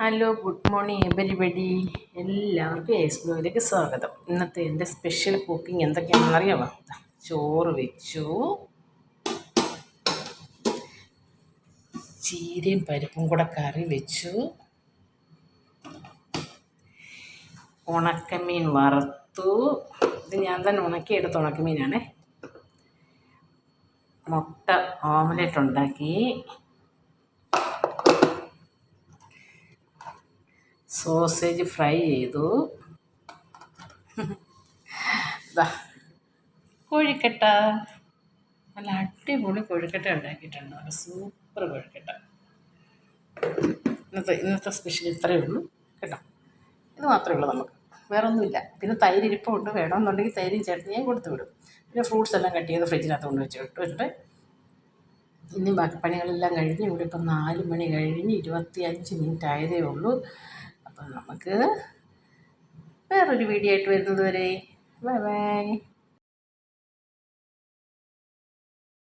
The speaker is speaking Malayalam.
ഹലോ ഗുഡ് മോർണിംഗ് എവരിബഡി എല്ലാവർക്കും ബ്ലോയിലേക്ക് സ്വാഗതം. ഇന്നത്തെ എന്റെ സ്പെഷ്യൽ കുക്കിംഗ് എന്തൊക്കെയാണെന്ന് അറിയാമോ ചോറ് വെച്ചു. ചീരയും പരിപ്പും കൂടെ കറി വെച്ചു. ഉണക്കമീൻ വറുത്തു. ഇത് ഞാൻ തന്നെ ഉണക്കിയെടുത്ത ഉണക്കമീനാണേ. മുട്ട ഓംലെറ്റ് ഉണ്ടാക്കി. സോസേജ് ഫ്രൈ ചെയ്തു. കോഴിക്കട്ട. നല്ല അടിപൊളി കോഴിക്കട്ട ഉണ്ടാക്കിയിട്ടുണ്ട്. നല്ല സൂപ്പർ കോഴിക്കട്ട. ഇന്നത്തെ ഇന്നത്തെ സ്പെഷ്യൽ ഇത്രയേ ഉള്ളൂ. കേട്ടോ. ഇത് മാത്രമേ ഉള്ളൂ നമുക്ക്. വേറൊന്നുമില്ല. പിന്നെ തൈര് ഇരിപ്പുണ്ട്. വേണമെന്നുണ്ടെങ്കിൽ തൈരും ചേർത്ത് ഞാൻ കൊടുത്തു വിടും. പിന്നെ ഫ്രൂട്ട്സ് എല്ലാം കട്ട് ചെയ്ത് ഫ്രിഡ്ജിനകത്ത് കൊണ്ട് വെച്ച് വെച്ചിട്ട് ഇനി ബാക്കി പണികളെല്ലാം കഴിഞ്ഞ് ഇവിടെ ഇപ്പം നാല് മണി കഴിഞ്ഞ് ഇരുപത്തി അഞ്ച് മിനിറ്റ് ആയതേ ഉള്ളൂ. അപ്പം നമുക്ക് വേറൊരു വീഡിയോ ആയിട്ട് വരുന്നത് വരെ. Bye bye